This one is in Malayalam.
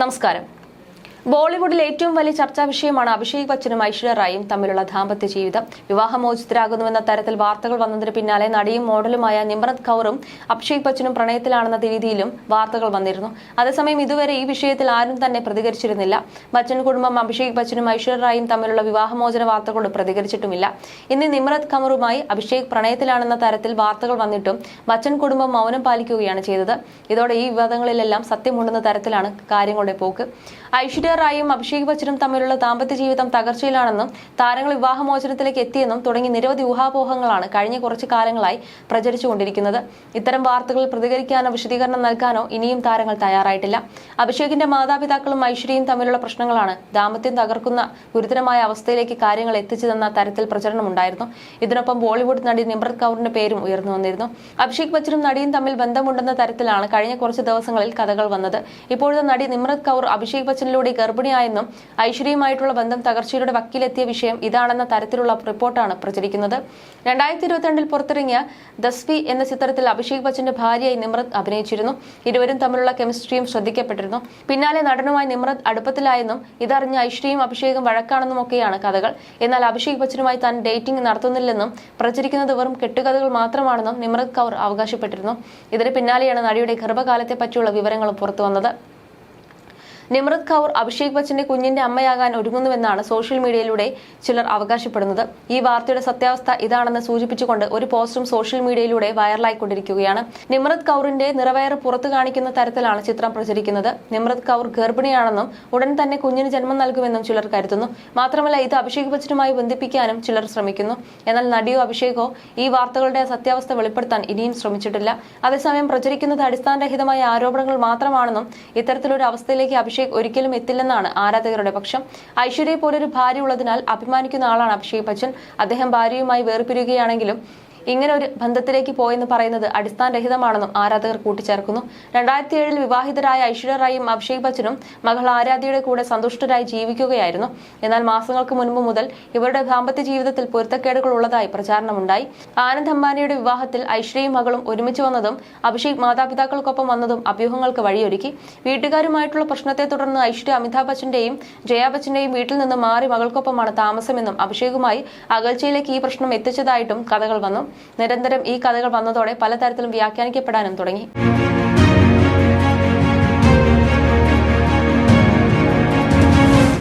നമസ്കാരം. ബോളിവുഡിൽ ഏറ്റവും വലിയ ചർച്ചാ വിഷയമാണ് അഭിഷേക് ബച്ചനും ഐശ്വര്യ റായും തമ്മിലുള്ള ദാമ്പത്യ ജീവിതം. വിവാഹമോചിതരാകുന്നുവെന്ന തരത്തിൽ വാർത്തകൾ വന്നതിന് പിന്നാലെ നടിയും മോഡലുമായ നിമ്രത് കൗറും അഭിഷേക് ബച്ചനും പ്രണയത്തിലാണെന്ന രീതിയിലും വാർത്തകൾ വന്നിരുന്നു. അതേസമയം ഇതുവരെ ഈ വിഷയത്തിൽ ആരും തന്നെ പ്രതികരിച്ചിരുന്നില്ല. ബച്ചൻ കുടുംബം അഭിഷേക് ബച്ചനും ഐശ്വര്യ റായും തമ്മിലുള്ള വിവാഹമോചന വാർത്തകളോട് പ്രതികരിച്ചിട്ടുമില്ല. ഇന്ന് നിമ്രത് കമറുമായി അഭിഷേക് പ്രണയത്തിലാണെന്ന തരത്തിൽ വാർത്തകൾ വന്നിട്ടും ബച്ചൻ കുടുംബം മൗനം പാലിക്കുകയാണ് ചെയ്തത്. ഇതോടെ ഈ വിവാദങ്ങളിലെല്ലാം സത്യമുണ്ടെന്ന തരത്തിലാണ് കാര്യങ്ങളുടെ പോക്ക്. ഐശ്വര്യ റായും അഭിഷേക് ബച്ചനും തമ്മിലുള്ള ദാമ്പത്യ ജീവിതം തകർച്ചയിലാണെന്നും താരങ്ങൾ വിവാഹമോചനത്തിലേക്ക് എത്തിയെന്നും തുടങ്ങി നിരവധി ഊഹാപോഹങ്ങളാണ് കഴിഞ്ഞ കുറച്ച് കാലങ്ങളായി പ്രചരിച്ചുകൊണ്ടിരിക്കുന്നത്. ഇത്തരം വാർത്തകളിൽ പ്രതികരിക്കാനോ വിശദീകരണം നൽകാനോ ഇനിയും താരങ്ങൾ തയ്യാറായിട്ടില്ല. അഭിഷേകിന്റെ മാതാപിതാക്കളും ഐശ്വര്യയും തമ്മിലുള്ള പ്രശ്നങ്ങളാണ് ദാമ്പത്യം തകർക്കുന്ന ഗുരുതരമായ അവസ്ഥയിലേക്ക് കാര്യങ്ങൾ എത്തിച്ചതെന്ന തരത്തിൽ പ്രചരണമുണ്ടായിരുന്നു. ഇതിനൊപ്പം ബോളിവുഡ് നടി നിമ്രത് കൗറിന്റെ പേരും ഉയർന്നു വന്നിരുന്നു. അഭിഷേക് ബച്ചനും നടിയും തമ്മിൽ ബന്ധമുണ്ടെന്ന തരത്തിലാണ് കഴിഞ്ഞ കുറച്ച് ദിവസങ്ങളിൽ കഥകൾ വന്നത്. ഇപ്പോഴത്തെ നടി നിമ്രത് കൗർ അഭിഷേക് ബച്ചനിലൂടെ ഗർഭിണിയായെന്നും ഐശ്വര്യയുമായിട്ടുള്ള ബന്ധം തകർച്ചയിലൂടെ വക്കീലെത്തിയ വിഷയം ഇതാണെന്ന തരത്തിലുള്ള റിപ്പോർട്ടാണ് പ്രചരിക്കുന്നത്. രണ്ടായിരത്തി ഇരുപത്തിരണ്ടിൽ പുറത്തിറങ്ങിയ ദസ്വി എന്ന ചിത്രത്തിൽ അഭിഷേക് ബച്ചന്റെ ഭാര്യയായി നിമ്രത് അഭിനയിച്ചിരുന്നു. ഇരുവരും തമ്മിലുള്ള കെമിസ്ട്രിയും ശ്രദ്ധിക്കപ്പെട്ടിരുന്നു. പിന്നാലെ നടനുമായി നിമ്രത് അടുപ്പത്തിലായെന്നും ഇതറിഞ്ഞ ഐശ്വര്യയും അഭിഷേകും വഴക്കാണെന്നും ഒക്കെയാണ് കഥകൾ. എന്നാൽ അഭിഷേക് ബച്ചനുമായി താൻ ഡേറ്റിംഗ് നടത്തുന്നില്ലെന്നും പ്രചരിക്കുന്നത് വെറും കെട്ടുകഥകൾ മാത്രമാണെന്നും നിമ്രത് കൗർ അവകാശപ്പെട്ടിരുന്നു. ഇതിന് പിന്നാലെയാണ് നടിയുടെ ഗർഭകാലത്തെ പറ്റിയുള്ള വിവരങ്ങളും പുറത്തുവന്നത്. നിമ്രത് കൗർ അഭിഷേക് ബച്ചന്റെ കുഞ്ഞിന്റെ അമ്മയാകാൻ ഒരുങ്ങുന്നുവെന്നാണ് സോഷ്യൽ മീഡിയയിലൂടെ ചിലർ അവകാശപ്പെടുന്നത്. ഈ വാർത്തയുടെ സത്യാവസ്ഥ ഇതാണെന്ന് സൂചിപ്പിച്ചുകൊണ്ട് ഒരു പോസ്റ്റും സോഷ്യൽ മീഡിയയിലൂടെ വൈറലായിക്കൊണ്ടിരിക്കുകയാണ്. നിമ്രത് കൗറിന്റെ നിറവയറ് പുറത്തു കാണിക്കുന്ന തരത്തിലാണ് ചിത്രം പ്രചരിക്കുന്നത്. നിമ്രത് കൗർ ഗർഭിണിയാണെന്നും ഉടൻ തന്നെ കുഞ്ഞിന് ജന്മം നൽകുമെന്നും ചിലർ കരുതുന്നു. മാത്രമല്ല ഇത് അഭിഷേക് ബച്ചനുമായി ബന്ധിപ്പിക്കാനും ചിലർ ശ്രമിക്കുന്നു. എന്നാൽ നടിയോ അഭിഷേകോ ഈ വാർത്തകളുടെ സത്യാവസ്ഥ വെളിപ്പെടുത്താൻ ഇനിയും ശ്രമിച്ചിട്ടില്ല. അതേസമയം പ്രചരിക്കുന്നത് അടിസ്ഥാനരഹിതമായ ആരോപണങ്ങൾ മാത്രമാണെന്നും ഇത്തരത്തിലൊരു അവസ്ഥയിലേക്ക് അഭിഷേക് ഒരിക്കലും എത്തില്ലെന്നാണ് ആരാധകരുടെ പക്ഷം. ഐശ്വര്യയെ പോലൊരു ഭാര്യ ഉള്ളതിനാൽ അഭിമാനിക്കുന്ന ആളാണ് അഭിഷേക് ബച്ചൻ. അദ്ദേഹം ഭാര്യയുമായി വേർപിരിയുകയാണെങ്കിലും ഇങ്ങനെ ഒരു ബന്ധത്തിലേക്ക് പോയെന്ന് പറയുന്നത് അടിസ്ഥാനരഹിതമാണെന്നും ആരാധകർ കൂട്ടിച്ചേർക്കുന്നു. രണ്ടായിരത്തി ഏഴിൽ വിവാഹിതരായ ഐശ്വര്യ റായും അഭിഷേക് ബച്ചനും മകൾ ആരാധ്യയുടെ കൂടെ സന്തുഷ്ടരായി ജീവിക്കുകയായിരുന്നു. എന്നാൽ മാസങ്ങൾക്ക് മുൻപ് മുതൽ ഇവരുടെ ദാമ്പത്യ ജീവിതത്തിൽ പൊരുത്തക്കേടുകൾ ഉള്ളതായി പ്രചാരണമുണ്ടായി. ആനന്ദ് അംബാനിയുടെ വിവാഹത്തിൽ ഐശ്വര്യയും മകളും ഒരുമിച്ച് വന്നതും അഭിഷേക് മാതാപിതാക്കൾക്കൊപ്പം വന്നതും അഭ്യൂഹങ്ങൾക്ക് വഴിയൊരുക്കി. വീട്ടുകാരുമായിട്ടുള്ള പ്രശ്നത്തെ തുടർന്ന് ഐശ്വര്യ അമിതാഭ് ബച്ചന്റെയും ജയാ ബച്ചന്റെയും വീട്ടിൽ നിന്ന് മാറി മകൾക്കൊപ്പമാണ് താമസമെന്നും അഭിഷേകുമായി അകൽച്ചയിലേക്ക് ഈ പ്രശ്നം എത്തിച്ചതായിട്ടും കഥകൾ വന്നു. നിരന്തരം ഈ കഥകൾ വന്നതോടെ പലതരത്തിലും വ്യാഖ്യാനിക്കപ്പെടാനും തുടങ്ങി.